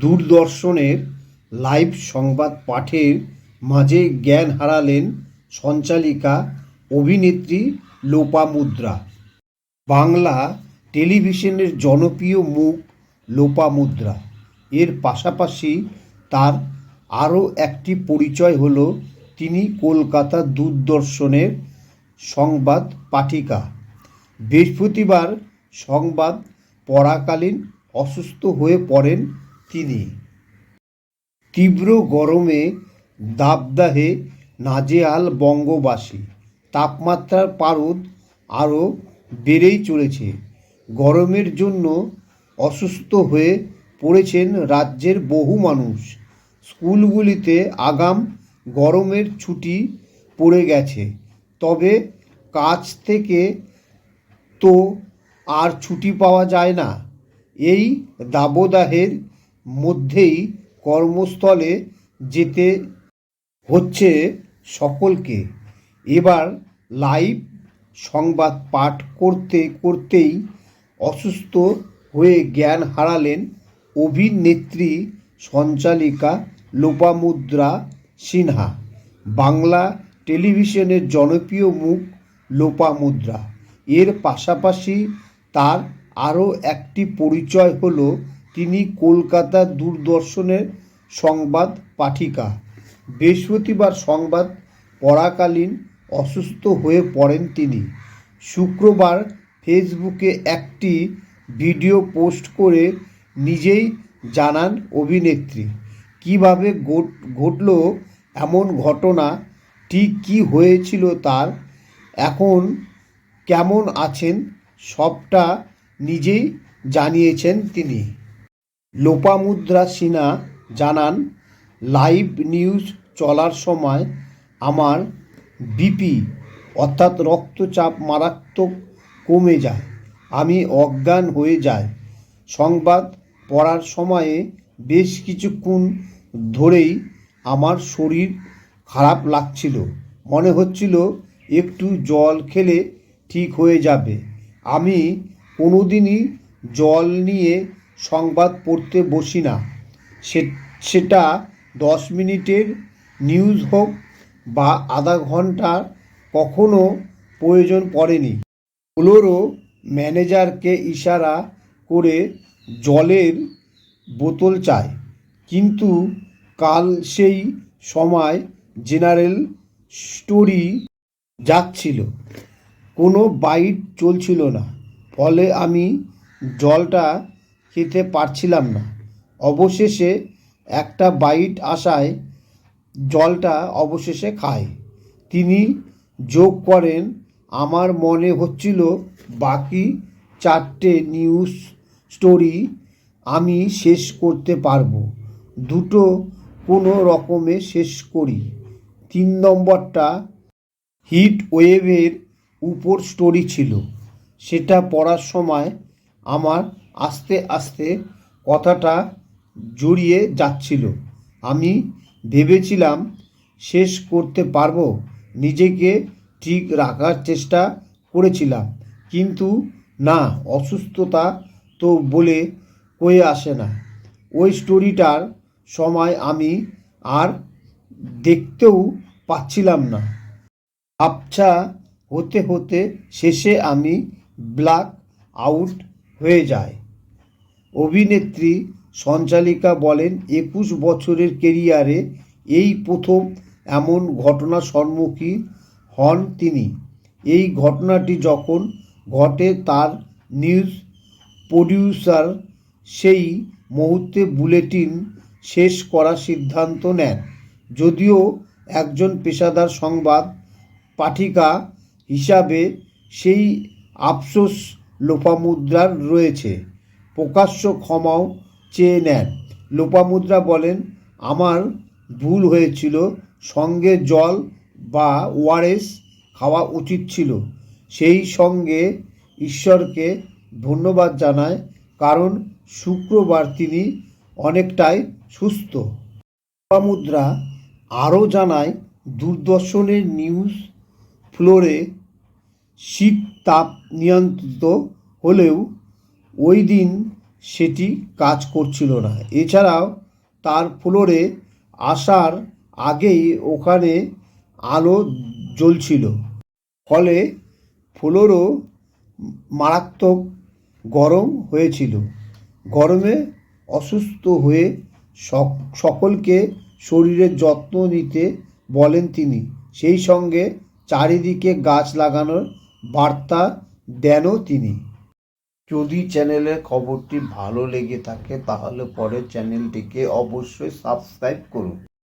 দূরদর্শনের live সংবাদ পাঠের মাঝে জ্ঞান হারালেন সঞ্চালিকা, অভিনেত্রী লোপামুদ্রা বাংলা টেলিভিশনের জনপ্রিয় মুখ লোপামুদ্রা এর পাশাপাশি তার আরও একটি পরিচয় হল, তিনি কলকাতা দূরদর্শনের সংবাদ পাঠিকা। বৃহস্পতিবার সংবাদ পড়াকালীন অসুস্থ হয়ে পড়েন তিনি। তীব্র গরমে দাবদাহে নাজেহাল বঙ্গবাসী। তাপমাত্রার পারদ আরও বেড়েই চলেছে। গরমের জন্য অসুস্থ হয়ে পড়েছেন রাজ্যের বহু মানুষ। স্কুলগুলিতে আগাম গরমের ছুটি পড়ে গেছে। তবে কাজ থেকে তো আর ছুটি পাওয়া যায় না। এই দাবদাহের মধ্যেই কর্মস্থলে যেতে হচ্ছে সকলকে। এবার লাইভ সংবাদ পাঠ করতে করতেই অসুস্থ হয়ে জ্ঞান হারালেন অভিনেত্রী সঞ্চালিকা লোপামুদ্রা সিনহা। বাংলা টেলিভিশনের জনপ্রিয় মুখ লোপামুদ্রা। এর পাশাপাশি তার আরও একটি পরিচয় হল তিনি কলকাতা দূরদর্শনের সংবাদ পাঠিকা। বৃহস্পতিবার সংবাদ পড়াকালীন অসুস্থ হয়ে পড়েন তিনি। শুক্রবার ফেসবুকে একটি ভিডিও পোস্ট করে নিজেই জানান অভিনেত্রী, কীভাবে ঘটল এমন ঘটনা? ঠিক কী হয়েছিল তার? এখন কেমন আছেন? সবটা নিজেই জানিয়েছেন তিনি। লোপামুদ্রা সিনহা জানান, লাইভ নিউজ চলার সময় আমার বিপি, অর্থাৎ রক্তচাপ মারাত্মক কমে যায়। আমি অজ্ঞান হয়ে যাই। সংবাদ পড়ার সময়ে বেশ কিছুক্ষণ ধরেই আমার শরীর খারাপ লাগছিল। মনে হচ্ছিল একটু জল খেলে ঠিক হয়ে যাবে। আমি কোনোদিনই জল নিয়ে সংবাদ পড়তে বসি না। সেটা দশ মিনিটের নিউজ হোক বা আধা ঘণ্টার কখনো প্রয়োজন পড়েনি। ফ্লোরো ম্যানেজারকে ইশারা করে জলের বোতল চায়। কিন্তু কাল সেই সময় জেনারেল স্টোরি যাচ্ছিল। কোনো বাইট চলছিল না। ফলে আমি জলটা খেতে পারছিলাম না। অবশেষে একটা বাইট আসায় জলটা অবশেষে খায়। তিনি যোগ করেন, আমার মনে হচ্ছিল বাকি চারটে নিউজ স্টোরি আমি শেষ করতে পারব। দুটো কোনো রকমে শেষ করি। তিন নম্বরটা হিট ওয়েভের উপর স্টোরি ছিল। সেটা পড়ার সময় আমার আস্তে আস্তে কথাটা জড়িয়ে যাচ্ছিল। আমি ভেবেছিলাম, শেষ করতে পারব, নিজেকে ঠিক রাখার চেষ্টা করেছিলাম। কিন্তু না, অসুস্থতা তো বলে কয়ে আসে না। ওই স্টোরিটার সময় আমি আর দেখতেও পাচ্ছিলাম না। আবছা হতে হতে শেষে আমি ব্ল্যাক আউট হয়ে যায়। অভিনেত্রী সঞ্চালিকা বলেন, একুশ বছরের কেরিয়ারে এই প্রথম এমন ঘটনা সম্মুখীন হন তিনি। এই ঘটনাটি যখন ঘটে, তার নিউজ প্রডিউসার সেই মুহূর্তে বুলেটিন শেষ করার সিদ্ধান্ত নেন। যদিও একজন পেশাদার সংবাদ পাঠিকা হিসাবে সেই আফসোস লোপামুদ্রার রয়েছে। প্রকাশ্য ক্ষমাও চেয়ে নেন। লোপামুদ্রা বলেন, আমার ভুল হয়েছিল। সঙ্গে জল বা ওআরএস খাওয়া উচিত ছিল। সেই সঙ্গে ঈশ্বরকে ধন্যবাদ জানায়, কারণ শুক্রবার তিনি অনেকটাই সুস্থ। লোপামুদ্রা আরও জানায়, দূরদর্শনের নিউজ ফ্লোরে শীত তাপ নিয়ন্ত্রিত হলেও ওই দিন সেটি কাজ করছিল না। এছাড়াও তার ফ্লোরে আসার আগেই ওখানে আলো জ্বলছিল। ফলে ফ্লোরও মারাত্মক গরম হয়েছিল। গরমে অসুস্থ হয়ে সক- সকলকে শরীরের যত্ন নিতে বলেন তিনি। সেই সঙ্গে চারিদিকে গাছ লাগানোর বার্তা দেনও তিনি। যদি চ্যানেলের খবরটি ভালো লেগে থাকে, তাহলে পরের চ্যানেলটিকে অবশ্যই সাবস্ক্রাইব করুন।